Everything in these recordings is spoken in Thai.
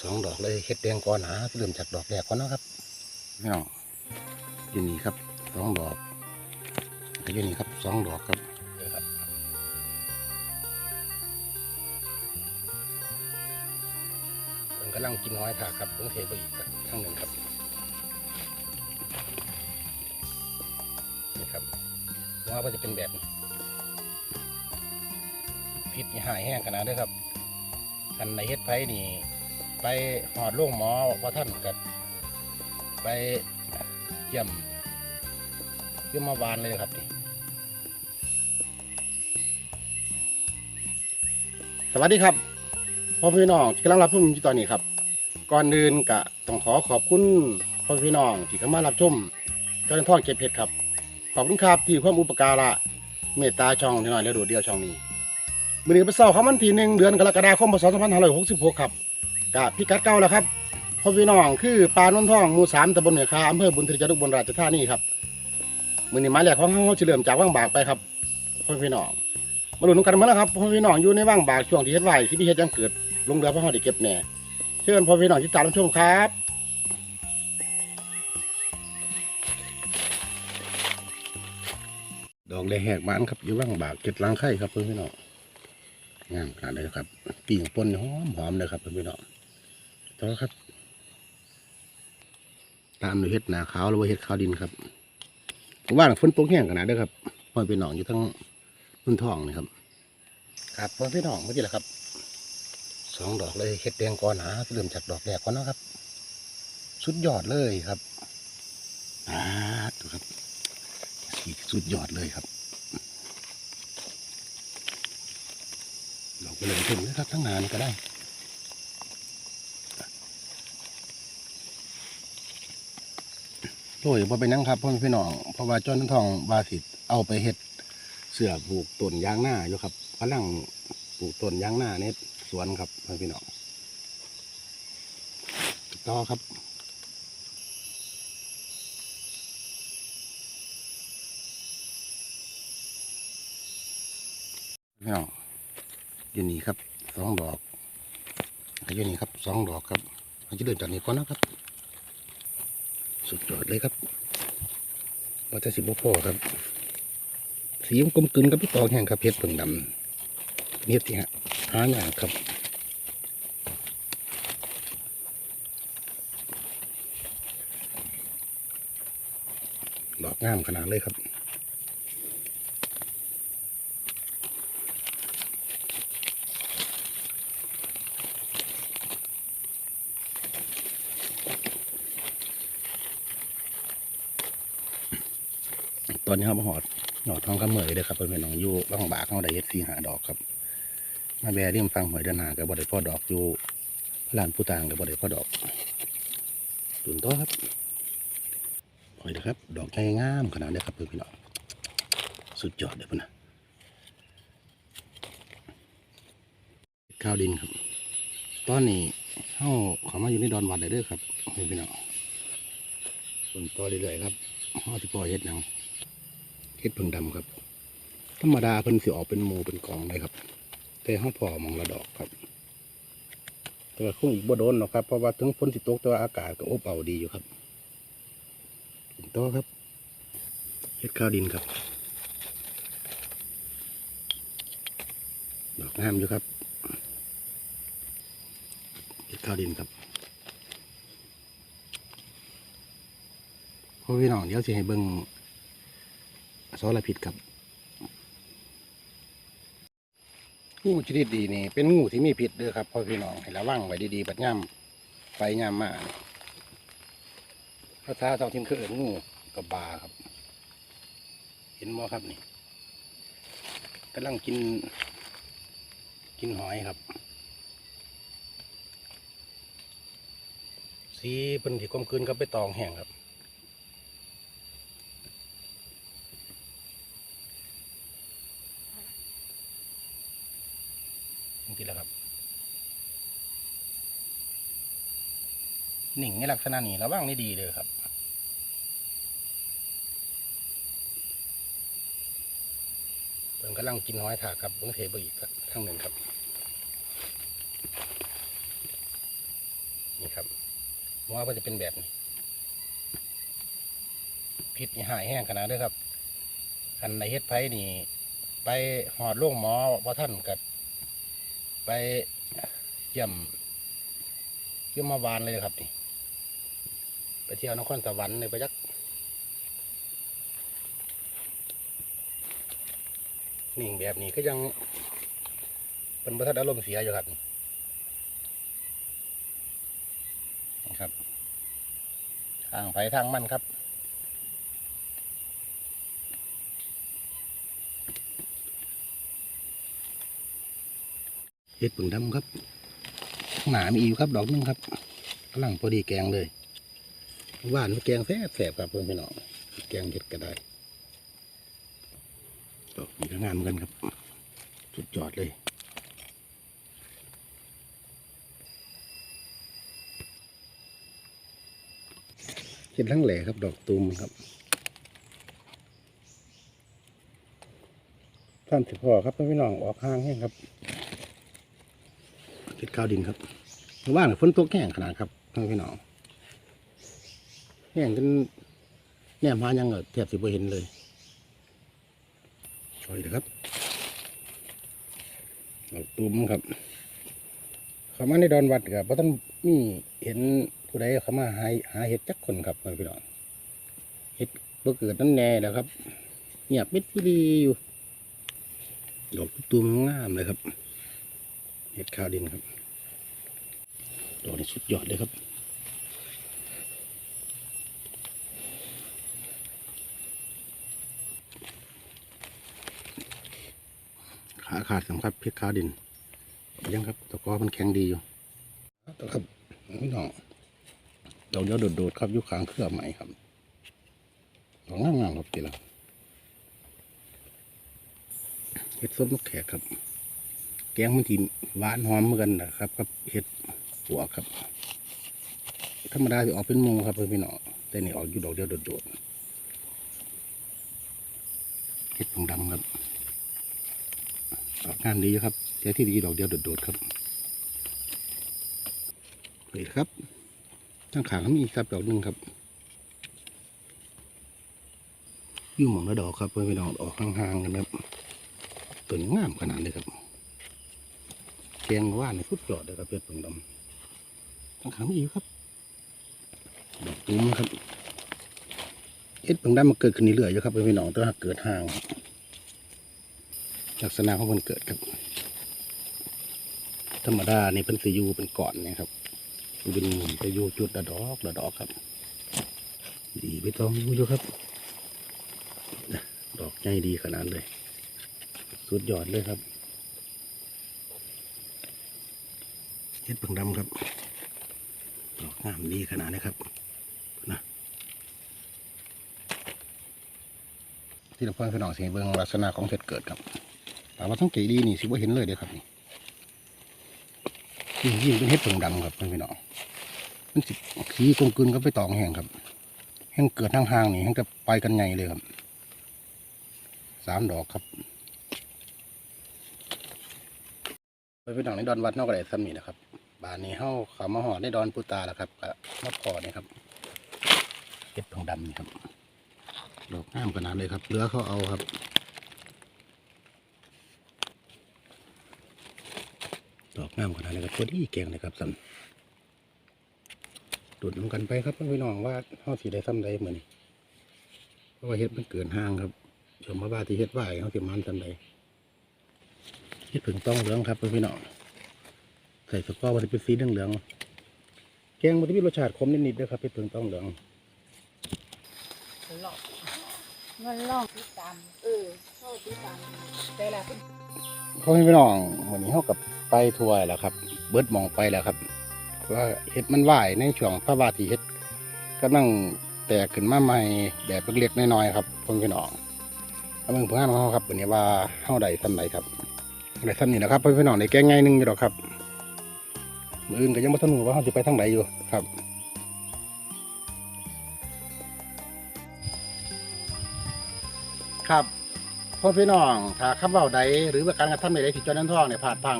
สองดอกเลยเฮ็ดแดงก่อนหาเริ่มจากดอกแรกก่อนเนาะครับพี่น้องอยู่นี่ครับสองดอกแล้วอยู่นี่ครับสองดอกครับเออครับผมกำลังกินน้อยถากครับผมเทไปอีกทั้งหนึ่งครับนี่ครับว่ามันจะเป็นแบบนี้พิษนี่หายแห้งขนาดนี้ครับกันในเฮ็ดไผ่นี่ ไปหอดโรงหมอว่าท่านกับไปเยี่ยมเยี่ยมมาวานเลยครับนี่สวัสดีครับพ่อพี่น้องที่กำลังรับชมอยู่ตอนนี้ครับ ก่อนอื่นกะต้องขอขอบคุณพ่อพี่น้องที่เข้ามารับชมเจ้าหน้าท่องเก็บเพชรครับ ขอบคุณครับที่ความอุปการะเมตตาช่องที่น้อยและโดดเดียวช่องนี้มือนี้เป็นเสาร์ครับวันทีหนึ่งเดือนกรกฎาคมพศ2566 ครับ กะพิกัดเก่าแล้วครับพ่อพี่น้องคือปลานนทองหมู่สามตำบลเหนือคาอำเภอบุญทรีจังหวัดอุบลราชธานีครับมือนี้มายแรกของเขาจะเริ่มจากว่างบากไปครับพ่อพี่น้องมาลุ้นกันมาแล้วครับพ่อพี่น้องอยู่ในว่างบากช่วงที่เฮ็ดไหวที่พี่เฮ็ดยังเกิดลงเรือพระเขาได้เก็บแหน่เชิญพ่อพี่น้องที่ตามรับชมครับดอกแดงแหกมันครับอยู่ว่างบากเก็ดล้างไข่ครับพ่อพี่น้องงามขนาดเลยครับกิ่งปนหอมหอมเลยครับพ่อพี่น้อง ต่อครับ ตามด้วยเห็ดหนาขาวหรือว่าเห็ดขาวดินครับผมว่าฝนตกแห้งขนาดเด้อครับพ่อพี่น้องอยู่ทั้งนุ่นทองนี่ครับ ครับพ่อพี่น้องเมื่อกี้แหละครับสองดอกเลยเห็ดแดงก่อนหาเริ่มจากดอกแรกก่อนเนาะครับ สุดยอดเลยครับอ่าดูครับสีสุดยอดเลยครับดอกไปเลยถึงนะครับทั้งงานก็ได้ โอ้ยพอไปนั่งครับพ่อพี่น้องเพราะว่าจ้อนทองวาสิเอาไปเฮ็ดเสือปลูกต้นยางหน้าอยู่ครับกำลังปลูกต้นยางหน้าในสวนครับพ่อพี่น้องต่อครับพี่น้องอยู่นี่ครับสองดอกอยู่นี่ครับสองดอกครับเราจะเดินจากนี้ก่อนนะครับ สุดยอดเลยครับว่าจะสิบพ่อครับ สีมันกลมกลืนกับพี่ตองแห้งครับเพชรเพิ่งดำเนี่ยที่ฮะหาหยากครับดอกงามขนาดเลยครับ นี้ครับมาหอดหอดทองคำเหมยเลยครับเป็นพี่น้องอยู่ร่องบากเขาได้เฮ็ดสีหาดอกครับ มาแบริ่มฟังหอยเดินหากับบไดพ่อดอกอยู่พลานผู้ต่างกับบไดพ่อดอกตุนโตอครับหอยนะครับ ดอกใจงามขนาดนี้ครับเพื่อนพี่น้องสุดยอดเลยพุ่นนะข้าวดินครับ ตอนนี้เข้าเขามาอยู่ในดอนวัดเลยเด้อครับเพื่อนพี่น้องตุนต่อเรื่อยๆครับเขาที่ปล่อยเฮ็ดหยัง เฮ็ดเพิ่งดำครับ ธรรมดาเพิ่นสิออกเป็นหมูเป็นกองเลยครับ แต่ห้องพอมองละดอกครับ แต่คงอีกบ่โดนหรอกครับ เพราะว่าถึงฝนสิตกแต่ว่าอากาศก็อบเอาดีอยู่ครับถึงต่อครับเฮ็ดข้าวดินครับ ดอกงามอยู่ครับเฮ็ดข้าวดินครับพ่อพี่น้องเดี๋ยวสิให้เบิ่ง สารพิษครับงูชนิดดีนี่ เป็นงูที่มีพิษเด้อครับพ่อพี่น้องให้ระวังไว้ดีๆบัดย่ำไปย่ำมาภาษาท้องถิ่นคือเอิ้นงูกับบาครับ เห็นบ่ครับนี่กำลังกิน กินหอยครับ สีเป็นที่กลมกลืนกับไปตองแห้งครับ จริงๆแล้วครับ หนิ่งในลักษณะนี้ระวังนี่ดีเลยครับเพิ่งกำลังกินหอยถากครับเพิ่งเทไปอีกทั้งหนึ่งครับหัวก็จะเป็นแบบนี้พิษนี่หายแห้งขนาดเด้ครับคันในเฮ็ดไผนี่ ไปหอดโรงหมอว่าท่านกัไปเยี่ยมเยี่ยมมาวานเลยครับนี่ ไปเที่ยวนครสวรรค์เลยไปยักนิ่งแบบนี้ก็ยังเป็นประทัดอารมณ์เสียอยู่ครับนะครับทางไปทางมั่นครับเห็ดผึ่งดำครับหนามีอยู่ครับ ดอกหนึงครับกำลังพอดีแกงเลย หวานแกงแซ่บแสบครับเพื่อนพี่น้องแกงเห็ดก็ได้ดอกนี้ก็งามเหมือนกันครับ สุดยอดเลยเห็ดทั้งแหล่ครับ ดอกตูมครับท่านสิพ่อครับเพื่อนพี่น้องออกห้างให้ครับเห็ดข้าวดินครับเมื่อวานนฝนตกแห้งขนาดครับท่านพี่น้อง แห้งจนแนมหายังก็แทบสิบ่เห็นเลยสวยเลยครับดอกตูมครับเขามาในดอนวัดกับเพราะท่านมีเห็นผู้ใดเขามาหาหาเห็ดจักคนครับท่านพี่น้องเห็ดบ่เกิดนั่นแน่แล้วครับเงียบมิดผู้ดีอยู่ดอกตูมงามเลยครับเห็ดข้าวดินครับดอกนี้สุดยอดเลยครับ ขาขาดสำคัญเพชรข้าดินยังครับตะกอมันแข็งดีอยู่ต่อครับพี่น้องดอกเดียวโดดๆครับยุคขางเครือใหม่ครับดอกงามๆครับทีละเห็ดส้มนกแขกครับ แกงมันทีหวานหอมเหมือนกันนะครับกับเห็ดหัวครับ ธรรมดาจะออกเป็นมูครับเพื่อนพี่น้องแต่นี่ออกอยู่ดอกเดียวโดดๆเห็ดผงดำครับ ออกงานดีครับแต่ที่ดีดอกเดียวโดดๆครับนี่ครับทั้งขางมีครับดอกหนึ่งครับยู่หมองละดอกครับเพื่อนพี่น้องออกห่างๆกันครับตัวนี้งามขนาดเลยครับแกงว่านในฟุตยอดเลยครับเพชรผงดำทั้งขางมีอยู่ครับดอกตุ้มครับเอ็ดผงดำมันเกิดขึ้นนี่เรื่อยอยู่ครับพี่น้องแตัวาเกิดห่าง ลักษณะของมันเกิดครับ ธรรมดานี่เป็นสียูเป็นก่อนนะครับเป็นจะยูจุดละดอกละดอกครับ ดีไปต้องอยู่ครับ ดอกใหญ่ดีขนาดเลย สุดยอดเลยครับเห็ดผึ่งดำครับ ดอกงามดีขนาดนี้ครับนะที่เราเพิ่งพี่น้องสิเบิ่งลักษณะของเห็ดเกิดครับ แต่ว่าสังเกตดีนี่สิว่าเห็นเลยเด้อครับนี่ยิ่งยิ่งเป็นเห็ดผึ่งดำครับพี่น้องมันสิสีกลมกลืนก็ไปตองแห้งครับแห้งเกิดทางห่างๆนี่แห้งจะไปกันใหญ่เลยครับสามดอกครับไปพี่น้องในดอนวัดนอกกระไดซ้ำนี่นะครับบานนี้เฮาขามาหอดในดอนปูตาแล้วครับก็มาพอนี่ครับเก็บทองดำนี่ครับดอกงามขนาดเลยครับเรือเขาเอาครับ อกงามขนาดเลยครับพอดีแกงเลยครับซ้ำดูดน้ำกันไปครับพี่น้องว่าเฮาสีได้ซ้ำใดเหมือนเพราะว่าเฮ็ดมันเกินห้างครับชมมาว่าที่เฮ็ดไหวเฮาสิมันซ้ำใดเห็ดผึ่งต้องเหลืองครับพี่น้องใส่สกอมันจะเป็นสีเหลืองแกงมันจะมีรสชาติขมนิดๆด้วยครับเห็ดผึ่งต้องเหลืองหลอกมันลอกติดตามเออเข้าติดตามแต่ละ เป็นเขาให้พี่น้องวันนี้เขากับไปทัวร์แล้วครับ เบิดมองไปแล้วครับ ว่าเห็ดมันไหวในช่วงพระบาทีเห็ดกำลังแตกขึ้นมาใหม่แบบเล็กๆน้อยๆครับพ่อพี่น้องแล้วมึงเพื่อนของเขาครับวันนี้ว่าเท่าใดซ้ำใดครับได้ซ้ำนี่นะครับพ่อพี่น้องในแก้งไงหนึงอยู่หรอกครับมืออื่นก็ยังไม่ทันรู้ว่าเขาจะไปทางไหนอยู่ครับครับ พ่อพี่น้องถ้าคำเว้าใดหรือว่าการกระทำใดๆที่จ้านั้นท่องเนี่ยพลาดพลัง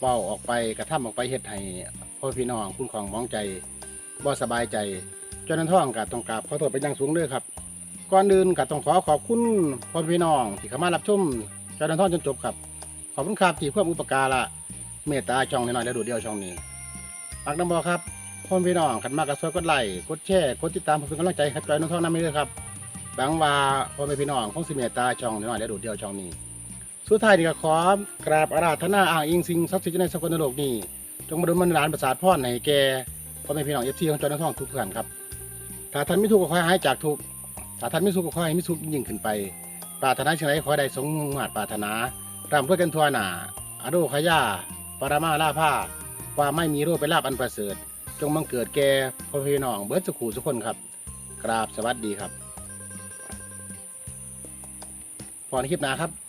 เว้าออกไปกระทำออกไปเฮ็ดให้พ่อพี่น้องคุณของมองใจบ่สบายใจจ้าหน้าที่ก็ต้องกราบขอโทษเป็นอย่างสูงเด้อครับก่อนอื่นก็ต้องขอขอบคุณพ่อพี่น้องที่เข้ามารับชมจ้าหน้าที่จนจบครับ ขอบคุณครับที่เพื่ออุปการะเมตตาช่องน้อยๆและดูเดียวช่องนี้ฝากน้ำบอครับพ่อพี่น้องขันมากก็ช่วยกดไลค์กดแชร์กดติดตามเพื่อเป็นกำลังใจให้จอยน้องท่องน้ำไม่เลยครับ บางว่าพ่อแม่พี่น้องคงสิเมตตาช่องน้อยและดูเดียวช่องนี้ สุดท้ายนี่ก็ขอกราบอาราธนาอ้างอิงสิ่งศักดิ์สิทธิ์ในสกลโลกนี้จงมาดลมันดาลประสาทพรให้แก่พ่อแม่พี่น้องเอฟซีของจอนท่องทุกท่านครับถ้าท่านไม่ถูกข์ก็ขอให้จากทุกข์ถ้าท่านไม่สุขก็ขอให้มีสุขยิ่งขึ้นไปปรารถนาสิ่งใดขอให้ได้สมมาตรปรารถนารำเพื่อกันทั่วหน้าอโรคยาปรามาลาภาว่าไม่มีโรคเป็นลาบอันประเสริฐ จงบังเกิดแก่พ่อพี่น้องเบิร์ดสุขูสุขคนครับ กราบสวัสดีครับ พอในคลิปหน้าครับ